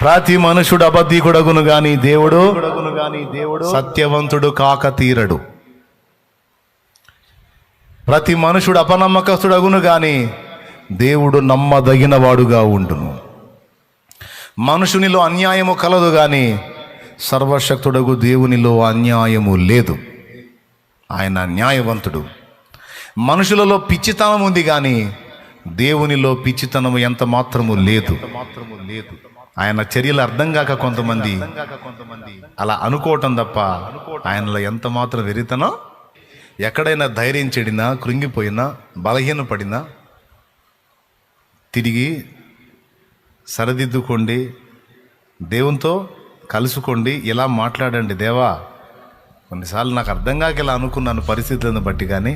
ప్రతి మనుషుడు అబద్ధికుడగును గాని దేవుడు గాని దేవుడు సత్యవంతుడు కాక తీరడు. ప్రతి మనుషుడు అపనమ్మకస్తుడగును గాని దేవుడు నమ్మదగిన వాడుగా ఉండును. మనుషునిలో అన్యాయము కలదు గాని సర్వశక్తుడగు దేవునిలో అన్యాయము లేదు. ఆయన న్యాయవంతుడు. మనుషులలో పిచ్చితనం ఉంది కానీ దేవునిలో పిచ్చితనము ఎంత మాత్రము లేదు. మాత్రము లేదు. ఆయన చర్యలు అర్థం కాక కొంతమంది అలా అనుకోవటం తప్ప ఆయనలో ఎంత మాత్రం వెరితనో ఎక్కడైనా ధైర్యం చెడినా కృంగిపోయినా బలహీనపడినా తిరిగి సరిదిద్దుకోండి దేవునితో కలుసుకోండి ఇలా మాట్లాడండి దేవా కొన్నిసార్లు నాకు అర్థం కాక ఇలా అనుకున్నాను పరిస్థితులను బట్టి కానీ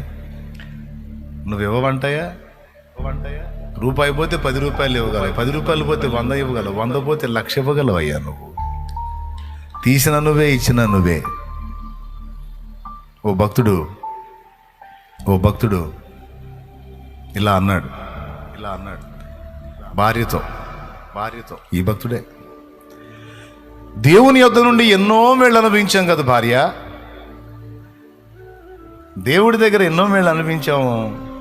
నువ్వు ఇవ్వవంటాయా ఇవ్వవంటాయా రూపాయి పోతే పది రూపాయలు ఇవ్వగలవు? పది రూపాయలు పోతే వంద ఇవ్వగలవు? వంద పోతే లక్ష ఇవ్వగలవు అయ్యా నువ్వు? తీసిన నువ్వే ఇచ్చిన నువ్వే. ఓ భక్తుడు ఓ భక్తుడు ఇలా అన్నాడు. ఇలా అన్నాడు. భార్యతో భార్యతో. ఈ భక్తుడే. దేవుని యొద్ద నుండి ఎన్నో మేళ్ళు అనుభవించాం కదా భార్య. దేవుడి దగ్గర ఎన్నో మేళ్ళు అనుభవించాము.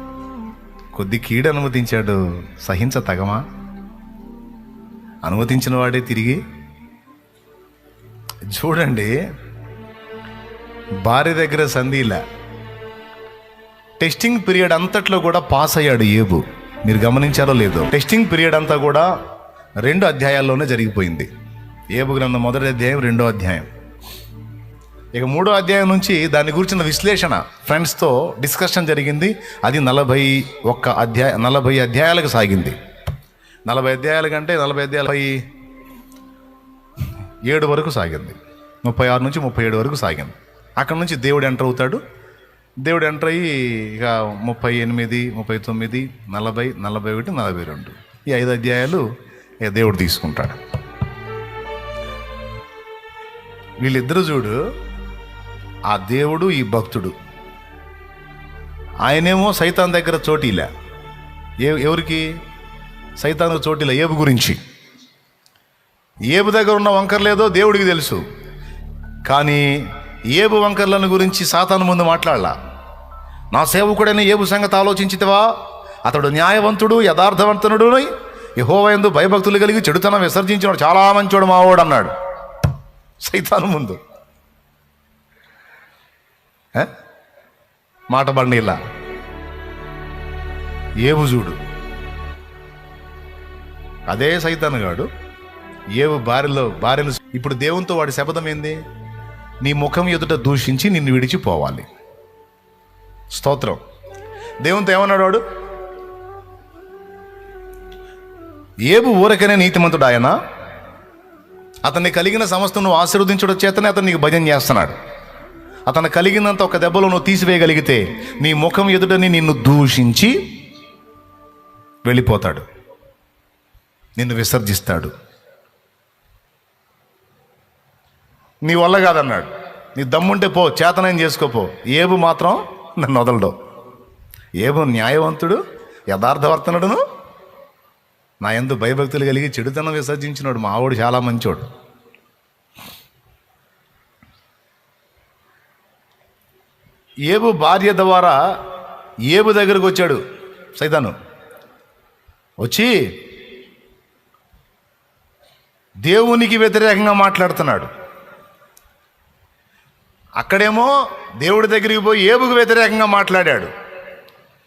కొద్ది కీడు అనుమతించాడు సహించ తగమా? అనుమతించిన వాడే తిరిగి? చూడండి భార్య దగ్గర సంధిలా. టెస్టింగ్ పీరియడ్ అంతట్లో కూడా పాస్ అయ్యాడు ఏబు. మీరు గమనించారో లేదో. టెస్టింగ్ పీరియడ్ అంతా కూడా రెండు అధ్యాయాల్లోనే జరిగిపోయింది. ఏబు గ్రంథం మొదటి అధ్యాయం రెండో అధ్యాయం. ఇక మూడో అధ్యాయం నుంచి దాని గురించిన విశ్లేషణ ఫ్రెండ్స్తో డిస్కషన్ జరిగింది. అది నలభై ఒక్క అధ్యాయ నలభై అధ్యాయాలకు సాగింది. నలభై అధ్యాయాల కంటే నలభై అధ్యాయాలపై ఏడు వరకు సాగింది. ముప్పై ఆరు నుంచి ముప్పై ఏడు వరకు సాగింది. అక్కడ నుంచి దేవుడు ఎంటర్ అవుతాడు. దేవుడు ఎంటర్ అయ్యి ఇక ముప్పై ఎనిమిది ముప్పై తొమ్మిది నలభై నలభై ఒకటి నలభై రెండు ఈ ఐదు అధ్యాయాలు ఇక దేవుడు తీసుకుంటాడు. వీళ్ళిద్దరు చూడు ఆ దేవుడు ఈ భక్తుడు. ఆయనేమో సైతాన్ దగ్గర చోటీలా. ఏ ఎవరికి? సైతాను చోటీల ఏబు గురించి. ఏబు దగ్గర ఉన్న వంకర్లేదో దేవుడికి తెలుసు. కానీ ఏబు వంకర్లను గురించి సాతాను ముందు మాట్లాడలా. నా సేవకుడైన ఏబు సంగతి ఆలోచించితవా? అతడు న్యాయవంతుడు యథార్థవంతునుడు యహోవయందు భయభక్తులు కలిగి చెడుతనం విసర్జించినాడు చాలా మంచోడు మావోడు అన్నాడు. సైతాను ముందు. మాట బండిలా ఏవు చూడు. అదే సైతాను గాడు. ఏవు భార్యలో భార్యలు ఇప్పుడు దేవునితో వాడి శపథం ఏంది? నీ ముఖం ఎదుట దూషించి నిన్ను విడిచిపోవాలి స్తోత్రం. దేవునితో ఏమన్నాడు వాడు? ఏబు ఊరకనే నీతిమంతుడు ఆయన. అతన్ని కలిగిన సమస్తం ఆశీర్వదించడం చేతనే అతను నీకు భజన చేస్తున్నాడు. అతను కలిగినంత ఒక దెబ్బలో నువ్వు తీసివేయగలిగితే నీ ముఖం ఎదుటని నిన్ను దూషించి వెళ్ళిపోతాడు. నిన్ను విసర్జిస్తాడు. నీ వల్ల కాదన్నాడు. నీ దమ్ముంటే పో చేతనం చేసుకోపో ఏబు మాత్రం నన్ను వదలడు. ఏబు న్యాయవంతుడు యథార్థవర్తనుడును నా ఎందు భయభక్తులు కలిగి చెడుతనం విసర్జించినాడు మా ఆవిడ చాలా మంచోడు. ఏబు భార్య ద్వారా ఏబు దగ్గరకు వచ్చాడు సైతాను. వచ్చి దేవునికి వ్యతిరేకంగా మాట్లాడుతున్నాడు. అక్కడేమో దేవుడి దగ్గరికి పోయి ఏబుకు వ్యతిరేకంగా మాట్లాడాడు.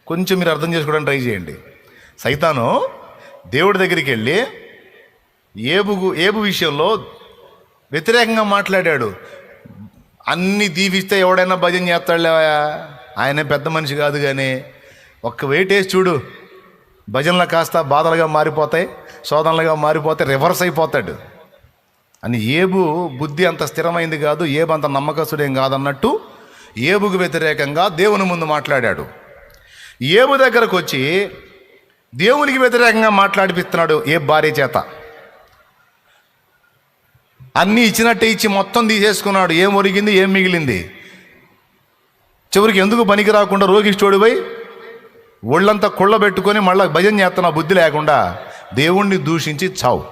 కొంచెం మీరు అర్థం చేసుకోవడానికి ట్రై చేయండి. సైతాను దేవుడి దగ్గరికి వెళ్ళి ఏబుగు ఏబు విషయంలో వ్యతిరేకంగా మాట్లాడాడు. అన్ని దీవిస్తే ఎవడైనా భజన చేస్తాడులేవా ఆయనే పెద్ద మనిషి కాదు కానీ ఒక్క వెయిట్ వేసి చూడు. భజనలు కాస్త బాధలుగా మారిపోతాయి శోధనలుగా మారిపోతాయి రివర్స్ అయిపోతాడు. అని ఏబు బుద్ధి అంత స్థిరమైంది కాదు ఏబు అంత నమ్మకస్తుడేం కాదన్నట్టు ఏబుకు వ్యతిరేకంగా దేవుని ముందు మాట్లాడాడు. ఏబు దగ్గరకు వచ్చి దేవునికి వ్యతిరేకంగా మాట్లాడిపిస్తున్నాడు ఏ భార్య చేత? అన్నీ ఇచ్చినట్టే ఇచ్చి మొత్తం తీసేసుకున్నాడు. ఏం ఒరిగింది ఏం మిగిలింది? చివరికి ఎందుకు పనికి రాకుండా రోగిష్టోడిపై ఒళ్ళంతా కుళ్ళ పెట్టుకొని మళ్ళీ భజన చేస్తున్న బుద్ధి లేకుండా దేవుణ్ణి దూషించి చావు.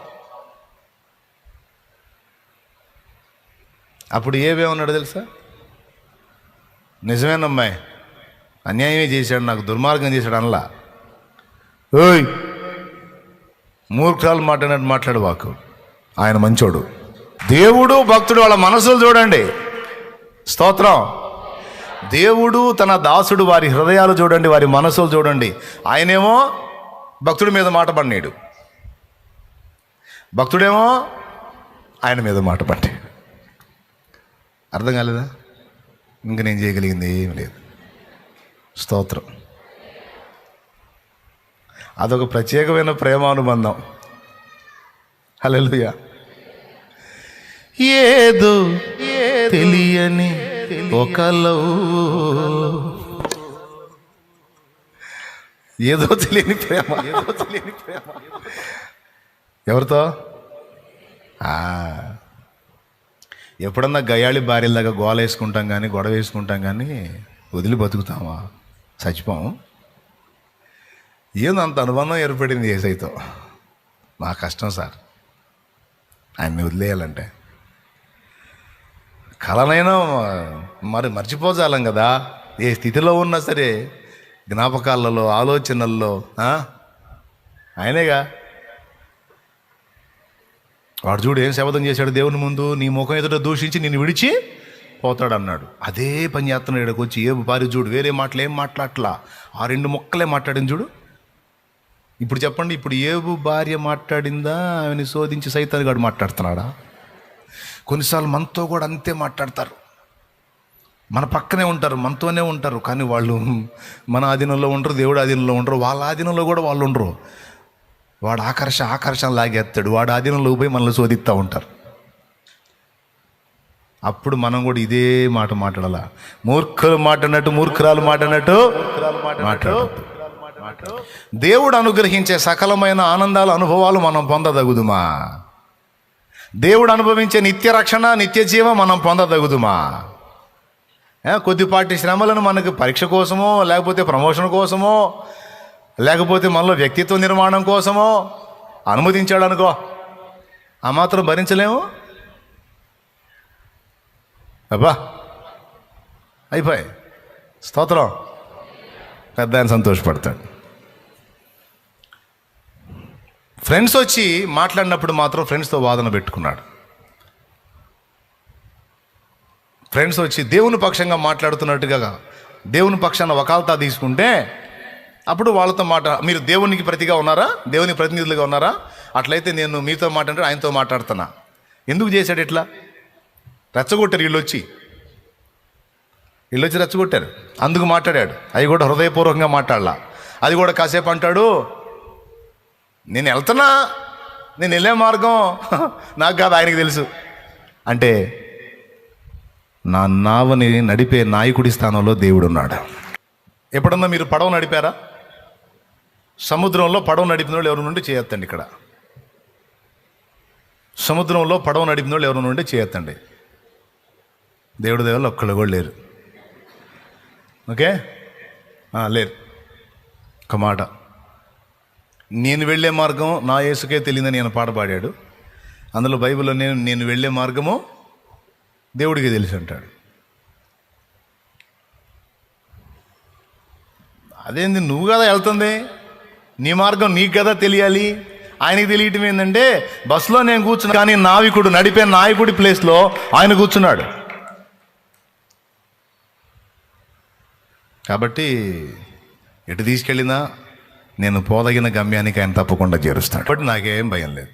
అప్పుడు ఏమేమన్నాడు తెలుసా? నిజమేనమ్మాయి అన్యాయమే చేశాడు నాకు దుర్మార్గం చేశాడు అనలా. ఓయ్! మూర్ఖాలు మాట్లాడినట్టు మాట్లాడు వాకు ఆయన మంచోడు. దేవుడు భక్తుడు వాళ్ళ మనసులు చూడండి. స్తోత్రం. దేవుడు తన దాసుడు వారి హృదయాలు చూడండి వారి మనసులు చూడండి. ఆయనేమో భక్తుడి మీద మాట పడినాడు. భక్తుడేమో ఆయన మీద మాట పట్టాడు అర్థం కాలేదా? ఇంక నేను చేయగలిగింది ఏం లేదు. స్తోత్రం. అదొక ప్రత్యేకమైన ప్రేమానుబంధం. హలో ఏదో తెలియని ఒక లవ్ ఏదో తెలియని ప్రేమ. ఏదో తెలియని ప్రేమ. ఎవరితో? ఎప్పుడన్నా గయాళి భార్యలాగా గోల వేసుకుంటాం కానీ గొడవ వేసుకుంటాం కానీ వదిలి బతుకుతామా? చచ్చిపోము. ఏందో అంత అనుబంధం ఏర్పడింది ఏసైతో మా కష్టం సార్. ఆయన్ని వదిలేయాలంటే. కలనైనా మరి మర్చిపోజాలం కదా. ఏ స్థితిలో ఉన్నా సరే జ్ఞాపకాలలో ఆలోచనల్లో ఆయనేగా? వాడు చూడు ఏం శబదం చేశాడు దేవుని ముందు నీ ముఖం ఎదుట దూషించి నిన్ను విడిచి పోతాడు అన్నాడు అదే పని చేస్తున్నాడు ఇక్కడికి వచ్చి ఏ పారి చూడు వేరే మాటలు ఏం మాట్లాడట్లా. ఆ రెండు మొక్కలే మాట్లాడింది చూడు. ఇప్పుడు చెప్పండి ఇప్పుడు ఏబు భార్య మాట్లాడిందా? ఆమెని శోధించి సైతాన్ గాడు మాట్లాడుతున్నాడా? కొన్నిసార్లు మనతో కూడా అంతే మాట్లాడతారు. మన పక్కనే ఉంటారు మనతోనే ఉంటారు కానీ వాళ్ళు మన ఆధీనంలో ఉండరు దేవుడు ఆధీనంలో ఉండరు వాళ్ళ ఆధీనంలో కూడా వాళ్ళు ఉండరు. వాడు ఆకర్ష ఆకర్షణ లాగేస్తాడు వాడు ఆధీనంలో పోయి మనల్ని శోధిస్తూ ఉంటారు. అప్పుడు మనం కూడా ఇదే మాట మాట్లాడాల? మూర్ఖులు మాట్లాడినట్టు మూర్ఖురాలు మాట్లాడినట్టు మాట్లాడద్దు. దేవుడు అనుగ్రహించే సకలమైన ఆనందాల అనుభవాలు మనం పొందదగుదుమా? దేవుడు అనుభవించే నిత్య రక్షణ నిత్య జీవం మనం పొందదగుదుమా? ఏ, కొద్దిపాటి శ్రమలను మనకు పరీక్ష కోసమో లేకపోతే ప్రమోషన్ కోసమో లేకపోతే మనలో వ్యక్తిత్వ నిర్మాణం కోసమో అనుమతించాడు అనుకో. ఆ మాత్రం భరించలేము. అబ్బా అయిపోయి స్తోత్రం. పెద్ద ఆయన సంతోషపడతాడు. ఫ్రెండ్స్ వచ్చి మాట్లాడినప్పుడు మాత్రం ఫ్రెండ్స్తో వాదన పెట్టుకున్నాడు. ఫ్రెండ్స్ వచ్చి దేవుని పక్షంగా మాట్లాడుతున్నట్టుగా దేవుని పక్షాన వకాల్తా తీసుకుంటే అప్పుడు వాళ్ళతో మాట మీరు దేవునికి ప్రతిగా ఉన్నారా? దేవుని ప్రతినిధులుగా ఉన్నారా? అట్లయితే నేను మీతో మాట్లాడితే ఆయనతో మాట్లాడుతున్నా. ఎందుకు చేశాడు ఇట్లా? రెచ్చగొట్టారు వీళ్ళు వచ్చి. వీళ్ళు వచ్చి రెచ్చగొట్టారు. అందుకు మాట్లాడాడు. అవి కూడా హృదయపూర్వకంగా మాట్లాడలా? అది కూడా కాసేపు అంటాడు నేను వెళ్తున్నా. నేను వెళ్ళే మార్గం. నాకు కాదు ఆయనకి తెలుసు. అంటే నా నావని నడిపే నాయకుడి స్థానంలో దేవుడు ఉన్నాడు ఎప్పుడన్నా మీరు పడవ నడిపారా? సముద్రంలో పడవ నడిపిన వాళ్ళు ఎవరి నుండి చేయొద్దండి ఇక్కడ. సముద్రంలో పడవ నడిపిన వాళ్ళు ఎవరి నుండి చేయొద్దండి. దేవుడి దేవుళ్ళు ఒక్కళ్ళు కూడా లేరు. ఓకే? లేరు. ఒక మాట. నేను వెళ్ళే మార్గం నా యేసుకే తెలియదని నేను పాట పాడాడు. అందులో బైబిల్లో నేను నేను వెళ్ళే మార్గము దేవుడికి తెలిసి అంటాడు. అదేంది నువ్వు కదా వెళ్తుంది? నీ మార్గం నీకు కదా తెలియాలి? ఆయనకి తెలియటం ఏంటంటే బస్సులో నేను కూర్చున్నా కానీ నావికుడు నడిపే నాయకుడి ప్లేస్లో ఆయన కూర్చున్నాడు. కాబట్టి ఎటు తీసుకెళ్ళినా నేను పోదగిన గమ్యానికి ఆయన తప్పకుండా చేరుస్తాడు. బట్ నాకేం భయం లేదు.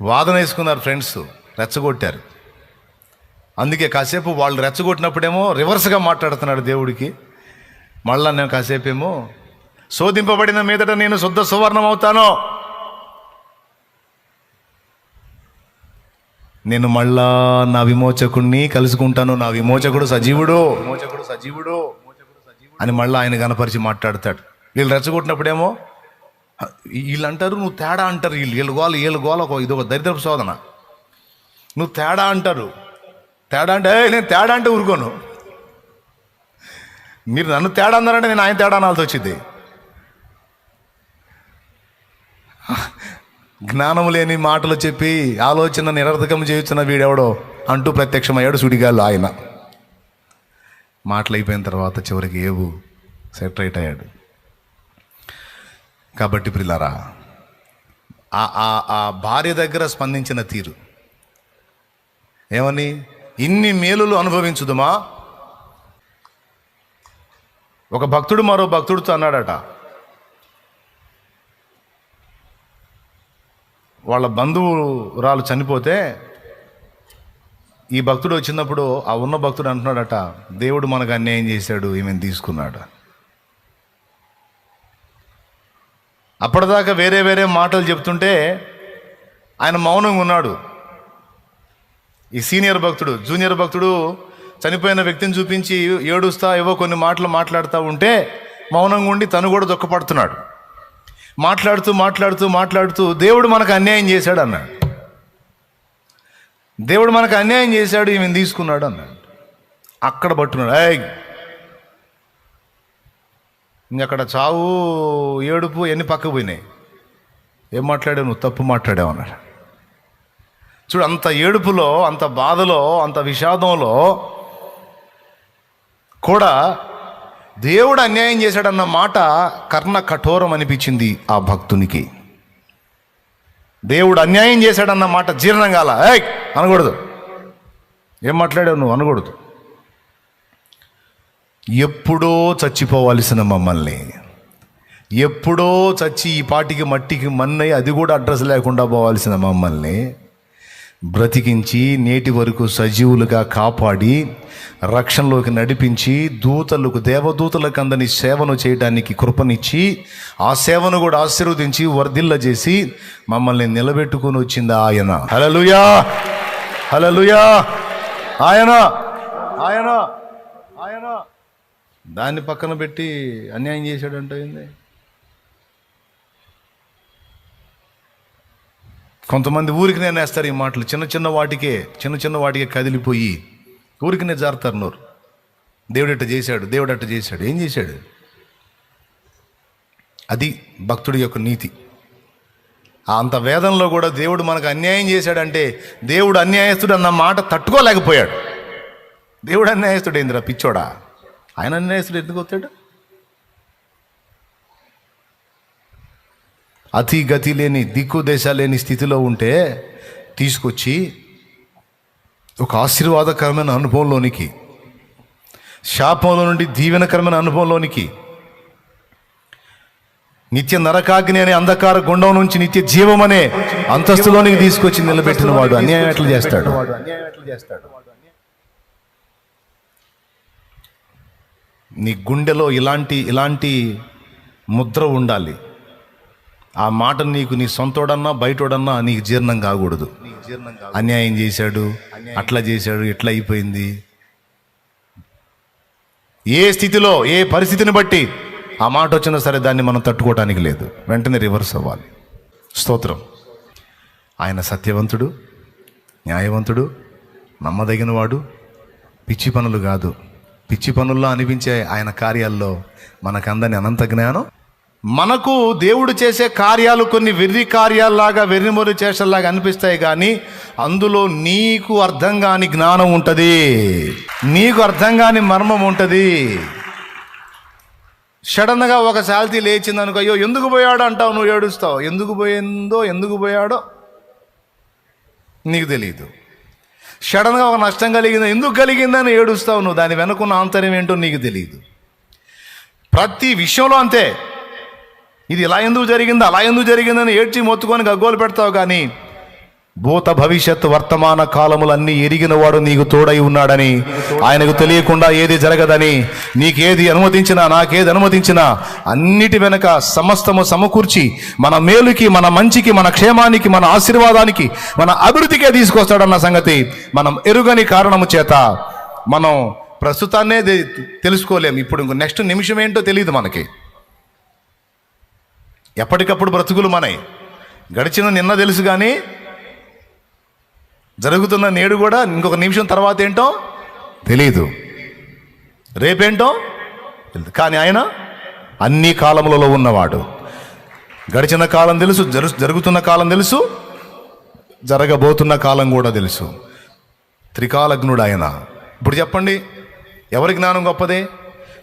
వాదన వేసుకున్నారు ఫ్రెండ్స్ రెచ్చగొట్టారు. అందుకే కాసేపు వాళ్ళు రెచ్చగొట్టినప్పుడేమో రివర్స్గా మాట్లాడుతున్నాడు దేవుడికి. మళ్ళా నేను కాసేపు ఏమో శోధింపబడిన మీదట నేను శుద్ధ సువర్ణం అవుతాను నేను మళ్ళా నా విమోచకుణ్ణి కలుసుకుంటాను. నా విమోచకుడు సజీవుడు విమోచకుడు సజీవుడు. అని మళ్ళీ ఆయన కనపరిచి మాట్లాడతాడు. వీళ్ళు రెచ్చగొట్టినప్పుడేమో వీళ్ళు అంటారు నువ్వు తేడా అంటారు వీళ్ళు. వీళ్ళు గోల వీళ్ళు గోల ఒక ఇది ఒక దరిద్రపు శోధన. నువ్వు తేడా అంటారు. తేడా అంటే "ఏయ్, నేను తేడా అంటే ఊరుకోను. మీరు నన్ను తేడా అన్నారంటే నేను ఆయన తేడా అనాల్సి వచ్చింది. జ్ఞానం లేని మాటలు చెప్పి ఆలోచన నిరర్థకం చేయుచున్న వీడెవడో అంటూ ప్రత్యక్షమయ్యాడు సుడిగాళ్ళు ఆయన. మాటలు అయిపోయిన తర్వాత చివరికి ఏవు సెటరేట్ అయ్యాడు. కాబట్టి ప్రిలారా ఆ ఆ- ఆ భార్య దగ్గర స్పందించిన తీరు. ఏమని? ఇన్ని మేలులు అనుభవించుదుమా? ఒక భక్తుడు మరో భక్తుడితో అన్నాడట వాళ్ళ బంధువురాలు చనిపోతే ఈ భక్తుడు వచ్చినప్పుడు ఆ ఉన్న భక్తుడు అంటున్నాడట దేవుడు మనకు అన్యాయం చేశాడు ఈమెను తీసుకున్నాడు. అప్పటిదాకా వేరే వేరే మాటలు చెప్తుంటే ఆయన మౌనంగా ఉన్నాడు. ఈ సీనియర్ భక్తుడు జూనియర్ భక్తుడు చనిపోయిన వ్యక్తిని చూపించి ఏడుస్తా ఏవో కొన్ని మాటలు మాట్లాడుతూ ఉంటే మౌనంగా ఉండి తను కూడా దుఃఖపడుతున్నాడు. మాట్లాడుతూ మాట్లాడుతూ మాట్లాడుతూ దేవుడు మనకు అన్యాయం చేశాడు అన్నాడు. దేవుడు మనకు అన్యాయం చేశాడు ఈమెను తీసుకున్నాడు అన్నాడు. అక్కడ పట్టున్నాడు ఏయ్! ఇంకక్కడ చావు ఏడుపు ఎన్ని పక్కకు పోయినాయి? ఏం మాట్లాడావు నువ్వు? తప్పు మాట్లాడావు అన్నాడు. చూడు అంత ఏడుపులో అంత బాధలో అంత విషాదంలో కూడా దేవుడు అన్యాయం చేశాడన్న మాట కర్ణ కఠోరం అనిపించింది ఆ భక్తునికి. దేవుడు అన్యాయం చేశాడన్న మాట జీర్ణం కాల. ఏయ్ అనకూడదు. ఏం మాట్లాడావు నువ్వు? అనకూడదు. ఎప్పుడో చచ్చిపోవాల్సిన మమ్మల్ని ఎప్పుడో చచ్చి ఈ పాటికి మట్టికి మన్నై అది కూడా అడ్రస్ లేకుండా పోవాల్సిన మమ్మల్ని బ్రతికించి నేటి వరకు సజీవులుగా కాపాడి రక్షణలోకి నడిపించి దూతలకు దేవదూతలకు అందని సేవను చేయడానికి కృపనిచ్చి ఆ సేవను కూడా ఆశీర్వదించి వర్ధిల్ల చేసి మమ్మల్ని నిలబెట్టుకుని వచ్చింది ఆయన. హలలుయా హలలుయా ఆయన! ఆయన! ఆయన! దాన్ని పక్కన పెట్టి అన్యాయం చేశాడంటే ఏంది? కొంతమంది ఊరికి నేను వేస్తారు ఈ మాటలు. చిన్న చిన్న వాటికే చిన్న చిన్న వాటికే కదిలిపోయి ఊరికినే జారుతారు నోరు. దేవుడు అట్ట చేశాడు దేవుడు అట్ట చేశాడు. ఏం చేశాడు? అది భక్తుడి యొక్క నీతి. అంత వేదంలో కూడా దేవుడు మనకు అన్యాయం చేశాడంటే దేవుడు అన్యాయస్తుడు అన్న మాట తట్టుకోలేకపోయాడు. దేవుడు అన్యాయస్తుడు ఏందిరా పిచ్చోడా. ఆయన అన్యాయస్తుడు ఎందుకు వస్తాడు? అతి గతి లేని దిక్కు దేశ లేని స్థితిలో ఉంటే తీసుకొచ్చి ఒక ఆశీర్వాదకరమైన అనుభవంలోనికి శాపంలో నుండి దీవెనకరమైన అనుభవంలోనికి నిత్య నరకాగ్ని అనే అంధకార గుండం నుంచి నిత్య జీవం అనే అంతస్తులోనికి తీసుకొచ్చి నిలబెట్టిన వాడు అన్యాయం ఎట్లా చేస్తాడు? నీ గుండెలో ఇలాంటి ఇలాంటి ముద్ర ఉండాలి. ఆ మాట నీకు నీ సొంతోడన్నా బయటోడన్నా నీకు జీర్ణం కాకూడదు. అన్యాయం చేశాడు అట్లా చేశాడు ఇట్లా అయిపోయింది? ఏ స్థితిలో ఏ పరిస్థితిని బట్టి ఆ మాట వచ్చినా సరే దాన్ని మనం తట్టుకోవటానికి లేదు. వెంటనే రివర్స్ అవ్వాలి. స్తోత్రం. ఆయన సత్యవంతుడు న్యాయవంతుడు నమ్మదగినవాడు పిచ్చి పనులు కాదు. పిచ్చి పనుల్లో అనిపించే ఆయన కార్యాల్లో మనకందని అనంత జ్ఞానం మనకు దేవుడు చేసే కార్యాలు కొన్ని వెర్రి కార్యాల్లాగా వెర్రిమొరి చేసేలాగా అనిపిస్తాయి కానీ అందులో నీకు అర్థం కాని జ్ఞానం ఉంటుంది. నీకు అర్థం కాని మర్మం ఉంటుంది. సడన్గా ఒక శాల్తీ లేచింది అనుకో అయ్యో ఎందుకు పోయాడో అంటావు నువ్వు ఏడుస్తావు? ఎందుకు పోయిందో ఎందుకు పోయాడో నీకు తెలియదు సడన్గా ఒక నష్టం కలిగిందో ఎందుకు కలిగిందని ఏడుస్తావు నువ్వు? దాని వెనుకున్న ఆంతర్యం ఏంటో నీకు తెలియదు ప్రతి విషయంలో అంతే. ఇది ఇలా ఎందుకు జరిగింది? అలా ఎందుకు జరిగిందని ఏడ్చి మొత్తుకొని గగ్గోలు పెడతావు కానీ భూత భవిష్యత్ వర్తమాన కాలములన్నీ ఎరిగిన వాడు నీకు తోడై ఉన్నాడని ఆయనకు తెలియకుండా ఏది జరగదని నీకేది అనుమతించినా నాకేది అనుమతించినా అన్నిటి వెనక సమస్తము సమకూర్చి మన మేలుకి మన మంచికి మన క్షేమానికి మన ఆశీర్వాదానికి మన అభివృద్ధికే తీసుకొస్తాడన్న సంగతి మనం ఎరుగని కారణము చేత మనం ప్రస్తుతాన్నే తెలుసుకోలేము ఇప్పుడు నెక్స్ట్ నిమిషం ఏంటో తెలియదు మనకి. ఎప్పటికప్పుడు బ్రతుకులు మనయి గడిచిన నిన్న తెలుసు కానీ జరుగుతున్న నేడు కూడా ఇంకొక నిమిషం తర్వాత ఏంటో తెలియదు రేపేంటో తెలియదు కానీ ఆయన అన్ని కాలములలో ఉన్నవాడు. గడిచిన కాలం తెలుసు జరు జరుగుతున్న కాలం తెలుసు జరగబోతున్న కాలం కూడా తెలుసు. త్రికాలజ్ఞుడు ఆయన. ఇప్పుడు చెప్పండి ఎవరి జ్ఞానం గొప్పదే?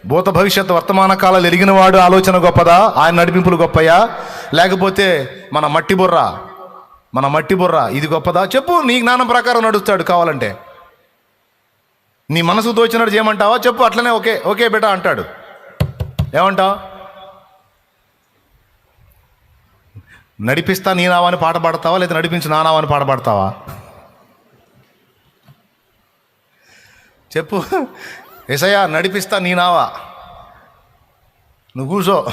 భూత భవిష్యత్ వర్తమాన కాలాలు ఎరిగిన వాడు ఆలోచన గొప్పదా? ఆయన నడిపింపులు గొప్పయా? లేకపోతే మన మట్టి బుర్ర మన మట్టి బుర్ర ఇది గొప్పదా? చెప్పు నీ జ్ఞానం ప్రకారం నడుస్తాడు కావాలంటే. నీ మనసు తోచినాడు చేయమంటావా? చెప్పు అట్లనే ఓకే ఓకే బేటా అంటాడు. ఏమంటావు? నడిపిస్తా నీ నావా అని పాట పాడతావా? లేదా నడిపించు నా అని పాట పాడతావా? చెప్పు. ఏసయ్యా నడిపిస్తా నేనావా నువ్వు కూర్చో.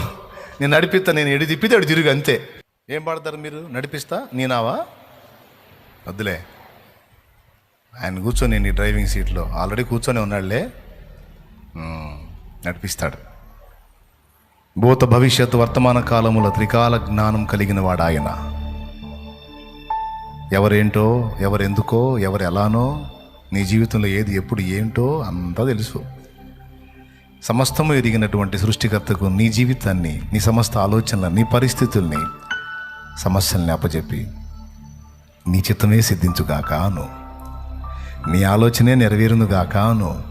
నేను నడిపిస్తా నేను ఎడి తిప్పితే ఎడు తిరుగు అంతే. ఏం పాడతారు మీరు? నడిపిస్తా నేనావా వద్దులే. ఆయన కూర్చొని నీ డ్రైవింగ్ సీట్లో. ఆల్రెడీ కూర్చొని ఉన్నాడులే. నడిపిస్తాడు. భూత భవిష్యత్ వర్తమాన కాలముల త్రికాల జ్ఞానం కలిగిన వాడు ఆయన. ఎవరేంటో ఎవరెందుకో ఎవరు ఎలానో నీ జీవితంలో ఏది ఎప్పుడు ఏంటో అంతా తెలుసు. సమస్తము ఎరిగినటువంటి సృష్టికర్తకు నీ జీవితాన్ని నీ సమస్త ఆలోచనల నీ పరిస్థితుల్ని సమస్యల్ని అప్పచెప్పి నీ చిత్తమే సిద్ధించుగాకాను. నీ ఆలోచనే నెరవేరునుగాకాను.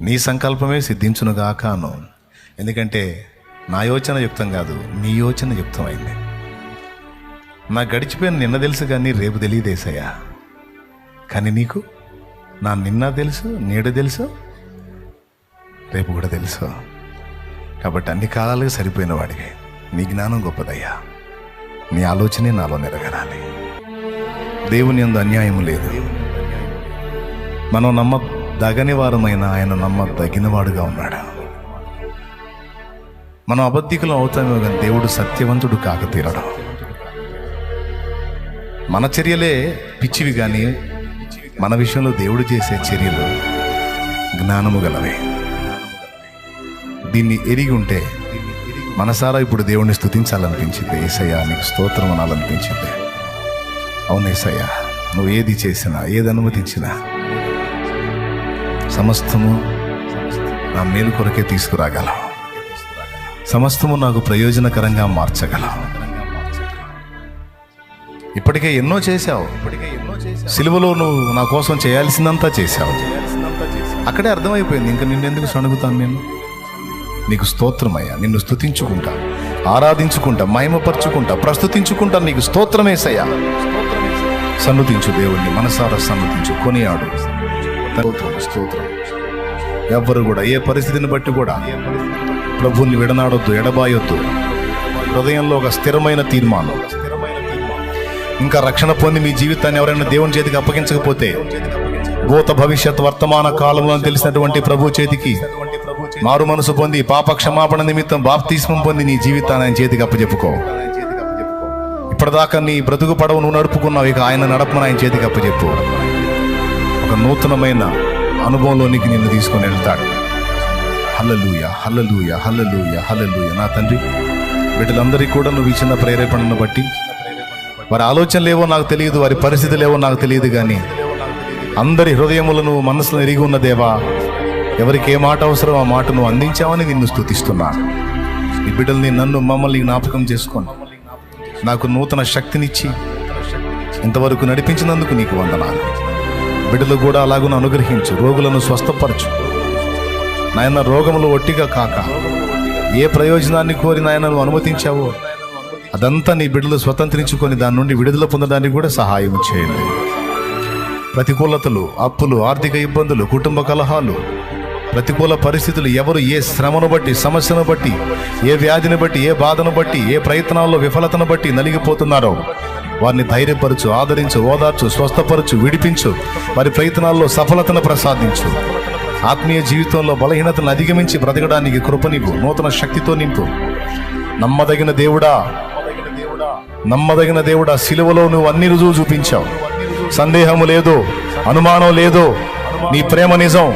నీ సంకల్పమే సిద్ధించునుగాకాను. ఎందుకంటే నా యోచన యుక్తం కాదు నీ యోచన యుక్తమైంది. నా గడిచిపోయిన నిన్న తెలుసు కానీ రేపు తెలియదేసయ్యా కానీ నీకు నా నిన్న తెలుసు నేడు తెలుసు రేపు కూడా తెలుసు. కాబట్టి అన్ని కాలాలుగా సరిపోయిన వాడికి నీ జ్ఞానం గొప్పదయ్యా. నీ ఆలోచనే నాలో నెరవేరాలి. దేవుని అందు అన్యాయం లేదు. మనం నమ్మ దగని వారమైన ఆయన నమ్మ తగినవాడుగా ఉన్నాడు. మనం అబద్ధికులం అవుతామేమో కానీ దేవుడు సత్యవంతుడు కాక తీరడం. మన చర్యలే పిచ్చివి కానీ మన విషయంలో దేవుడు చేసే చర్యలు జ్ఞానము గలవే. దీన్ని ఎరిగి ఉంటే మనసారా ఇప్పుడు దేవుణ్ణి స్థుతించాలనిపించింది ఏసయ్యా నీకు స్తోత్రం అనాలనిపించింది. అవును నువ్వు ఏది చేసినా ఏది అనుమతించినా సమస్తము నా మేలు కొరకే తీసుకురాగలం సమస్తము నాకు ప్రయోజనకరంగా మార్చగలం ఇప్పటికే ఎన్నో చేశావు. సిలువలో నువ్వు నా కోసం చేయాల్సిందంతా చేశావు. అక్కడే అర్థమైపోయింది ఇంకా నిన్నెందుకు సణుగుతాను నేను? నీకు స్తోత్రమయ్యా నిన్ను స్తుతించుకుంటా ఆరాధించుకుంటా మహిమపరచుకుంటా ప్రస్తుతించుకుంటా నీకు స్తోత్రమేసయ్యా సన్నుతించు దేవుణ్ణి మనసారా సన్నుతించు కొనియాడు. స్తోత్రం స్తోత్రం. ఎవ్వరు కూడా ఏ పరిస్థితిని బట్టి కూడా ప్రభువుని విడనాడొద్దు ఎడబాయొద్దు. హృదయంలో ఒక స్థిరమైన తీర్మానం. ఇంకా రక్షణ పొంది మీ జీవితాన్ని ఎవరైనా దేవుని చేతికి అప్పగించకపోతే భూత భవిష్యత్ వర్తమాన కాలంలో తెలిసినటువంటి ప్రభు చేతికి మారు మనసు పొంది పాప క్షమాపణ నిమిత్తం బాప్తీస్మం పొంది నీ జీవితాన్ని ఆయన చేతికి అప్పచెప్పుకో ఇప్పటిదాకా నీ బ్రతుకు పడవ నువ్వు నడుపుకున్నావు ఇక ఆయన నడపమని ఆయన చేతికి అప్పచెప్పు ఒక నూతనమైన అనుభవంలోనికి నిన్ను తీసుకొని వెళ్తాడు. హల్లలుయ హల్లలుయ హల్లలుయ హల్లలుయ. నా తండ్రి వీటిలందరికీ కూడా నువ్వు ఇచ్చిన ప్రేరేపణను బట్టి వారి ఆలోచనలు ఏవో నాకు తెలియదు వారి పరిస్థితులు ఏవో నాకు తెలియదు కానీ అందరి హృదయములను మనసును ఎరిగి ఉన్న దేవా ఎవరికి ఏ మాట అవసరం ఆ మాట నువ్వు అందించావని నిన్ను స్థుతిస్తున్నా ఈ బిడ్డల్ని నన్ను మమ్మల్ని జ్ఞాపకం చేసుకోండి నాకు నూతన శక్తినిచ్చి ఇంతవరకు నడిపించినందుకు నీకు వందనాలు. బిడ్డలు కూడా అలాగును అనుగ్రహించు రోగులను స్వస్థపరచు. నాయన రోగములు ఒట్టిగా కాక ఏ ప్రయోజనాన్ని కోరి నాయనను నువ్వు అనుమతించావో అదంతా నీ బిడ్డలు స్వతంత్రించుకొని దాని నుండి విడుదల పొందడానికి కూడా సహాయం చేయండి. ప్రతికూలతలు అప్పులు ఆర్థిక ఇబ్బందులు కుటుంబ కలహాలు ప్రతికూల పరిస్థితులు ఎవరు ఏ శ్రమను బట్టి సమస్యను బట్టి ఏ వ్యాధిని బట్టి ఏ బాధను బట్టి ఏ ప్రయత్నాల్లో విఫలతను బట్టి నలిగిపోతున్నారో వారిని ధైర్యపరచు ఆదరించు ఓదార్చు స్వస్థపరచు విడిపించు వారి ప్రయత్నాల్లో సఫలతను ప్రసాదించు. ఆత్మీయ జీవితంలో బలహీనతను అధిగమించి బ్రతకడానికి కృపనివ్వు నూతన శక్తితో నింపు. నమ్మదగిన దేవుడా నమ్మదగిన దేవుడా సిలువలో నువ్వు అన్ని రుజువు చూపించావు. సందేహము లేదు అనుమానం లేదు నీ ప్రేమ నిజం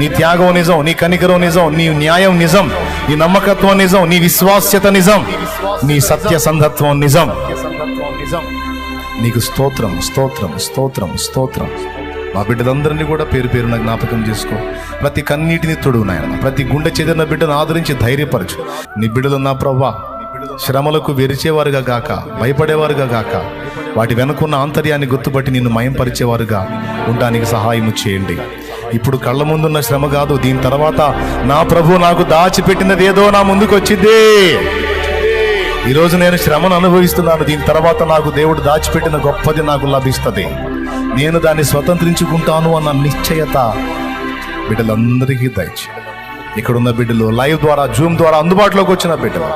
నీ త్యాగం నిజం నీ కనికరం నిజం నీ న్యాయం నిజం నీ నమ్మకత్వం నిజం నీ విశ్వాస్యత నిజం నీ సత్యసంధత్వం నిజం. నీకు స్తోత్రం స్తోత్రం స్తోత్రం స్తోత్రం. మా బిడ్డలందరినీ కూడా పేరు పేరున జ్ఞాపకం చేసుకో. ప్రతి కన్నీటిని తొడుగు నాయన. ప్రతి గుండె చెదిరిన బిడ్డను ఆదరించి ధైర్యపరచు. నీ బిడ్డలు నా ప్రవ్వా శ్రమలకు వెరిచేవారుగా గాక భయపడేవారుగా గాక. వాటి వెనుకున్న ఆంతర్యాన్ని గుర్తుపట్టి నిన్ను మయంపరిచేవారుగా ఉండడానికి సహాయం చేయండి. ఇప్పుడు కళ్ళ ముందున్న శ్రమ కాదు దీని తర్వాత నా ప్రభు నాకు దాచిపెట్టినది ఏదో నా ముందుకు వచ్చింది. ఈరోజు నేను శ్రమను అనుభవిస్తున్నాను దీని తర్వాత నాకు దేవుడు దాచిపెట్టిన గొప్పది నాకు లభిస్తుంది. నేను దాన్ని స్వతంత్రించుకుంటాను అన్న నిశ్చయత బిడ్డలందరికీ దయచి ఇక్కడున్న బిడ్డలు లైవ్ ద్వారా జూమ్ ద్వారా అందుబాటులోకి వచ్చిన బిడ్డలు.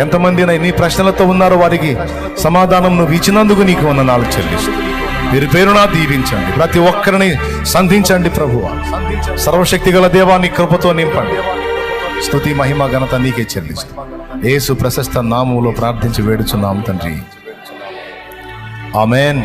ఎంతమంది నీ ప్రశ్నలతో ఉన్నారో వారికి సమాధానం నువ్వు ఇచ్చినందుకు నీకు వందనాలు చెల్లిస్తూ. మీరు పేరునా దీవించండి. ప్రతి ఒక్కరిని సంధించండి ప్రభువ. సర్వశక్తి గల దేవాన్ని కృపతో నింపండి. స్థుతి మహిమ ఘనత నీకే చెల్లిస్తూ. ఏసు ప్రశస్త నామములో ప్రార్థించి వేడుచున్నాం తండ్రి. ఆమెన్.